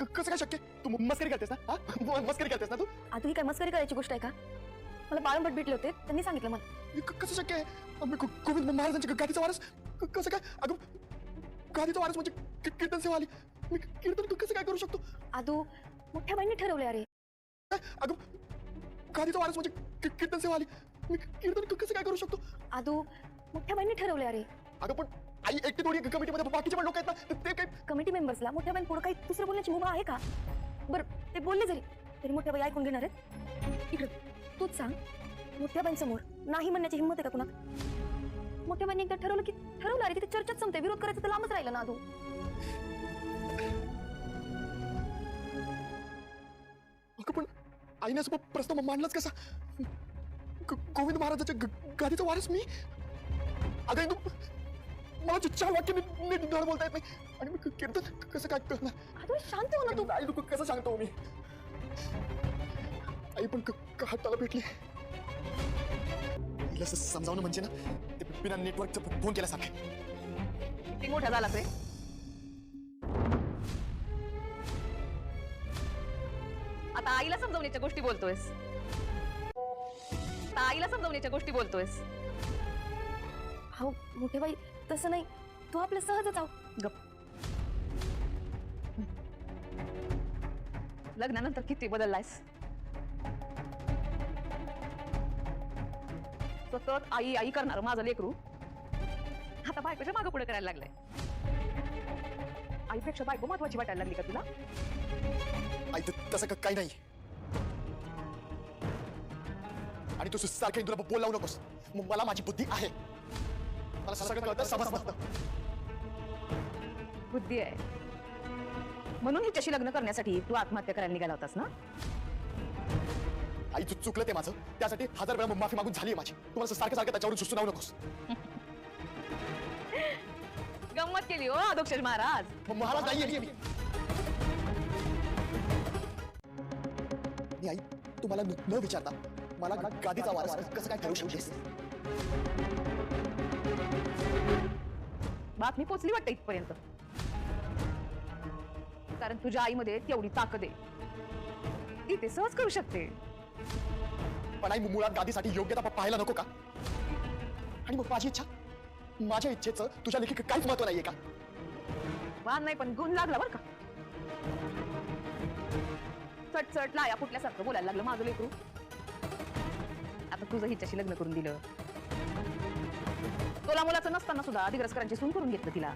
क- कसं काय शक्य? तू मस्करी करतेस ना? हा? म- मस्करी करतेस ना तू? आधी ही काय मस्करी करायची गोष्ट आहे का? मला बाळंबट भेटले होते त्यांनी सांगितलं मला. हे क- कसं शक्य आहे? आम्ही गो- गोविंद महाराजांच्या गादीचा वारस? क- कसं काय? अगं गादीचा वारस म्हणजे की- कीर्तन सेवा आली. मी कीर्तन तू कसं काय करू शकतो? आदू मोठ्या बाईंनी ठरवले अरे. अगं गादीचा वारस म्हणजे की- कीर्तन सेवा आली. मी कीर्तन तू कसं काय करू शकतो? आदू मोठ्या बाईंनी ठरवले अरे. अगं पण आई एकटी थोडी कमिटीमध्ये बाकीचे पण लोक आहेत ना तर ते काय कमिटी मेंबर्सला मोठ्या बाईन पुढे काही दुसरं बोलण्याची मुभा आहे का? बरं ते बोलले जरी तरी मोठ्या बाई ऐकून घेणार आहेत. इकडे तूच सांग मोठ्या बाईंसमोर नाही म्हणण्याची हिंमत आहे का कुणात? मोठ्या बाईंनी एकदा ठरवलं की ठरवलं अरे तिथे चर्चाच संपते विरोध करायचं तर लांबच राहिलं ना आदू अगं पण आईने असं प्रश्न मांडलाच कसा? ग- गोविंद महाराजाच्या ग- गादीचा वारस मी? अगं च- चार वाक्य नीट धड बोलता येत नाही आणि मी कीर्तन कसं काय करणार? शांत हो ना तू. आई तू कसं सांगतो मी? आई पण क- क- हाताला भेटली. तिला असं समजावणं म्हणजे ना ते बिना नेटवर्कचा फोन केल्यासारखं किती मोठा झाला रे. आता आईला समजवण्याच्या गोष्टी बोलतोयस. आता आईला समजवण्याच्या गोष्टी बोलतोयस. हो मोठे बाई तसं नाही. तू आपलं सहजच आहो गप. लग्नानंतर किती बदललायस? सतत आई आई करणार माझं लेकरू. आता बायकोच्या मागं पुढे करायला लागलाय. आईपेक्षा बायको महत्वाची वाटायला लागली का तुला? आई त- तसं क- काही नाही. आणि तू सारखं तुला बोलावू नकोस. मग मला माझी बुद्धी आहे. मला सगळं कळतं समजतं बुद्धी आहे. म्हणून हिच्याशी लग्न करण्यासाठी तू आत्महत्या करायला निघाला होतास ना? आई तू चुकलं ते माझं. त्यासाठी हजार वेळा माफी मागून झाली माझी. तुम्हाला असं सारखं सारखं त्याच्यावरून सुस्तू लावू नकोस. गंमत केली हो अधोक्षर महाराज. मग महाराज नाहीये मी मी आई तुम्हाला न न विचारता मला गादीचा वारस कसं काय ठरवू शकतेस? बातमी पोचली वाटतं इथपर्यंत. कारण तुझ्या आईमध्ये तेवढी ताकद आहे. ती ते सहज करू शकते. पण आई मुळात गादीसाठी योग्यता पाहायला नको का? आणि मग माझी इच्छा? माझ्या इच्छेचं तुझ्या लेखी काहीच महत्त्व नाहीये का? मान नाही पण गुण लागला बरं का? चट चट लाया फुटल्यासारखं बोलायला लागलं माझं लेकरू. आता तुझं हिच्याशी लग्न करून दिलं. तुला मुलाचं नसताना सुद्धा अधिग्रस्करांची सून करून घेतलं तिला.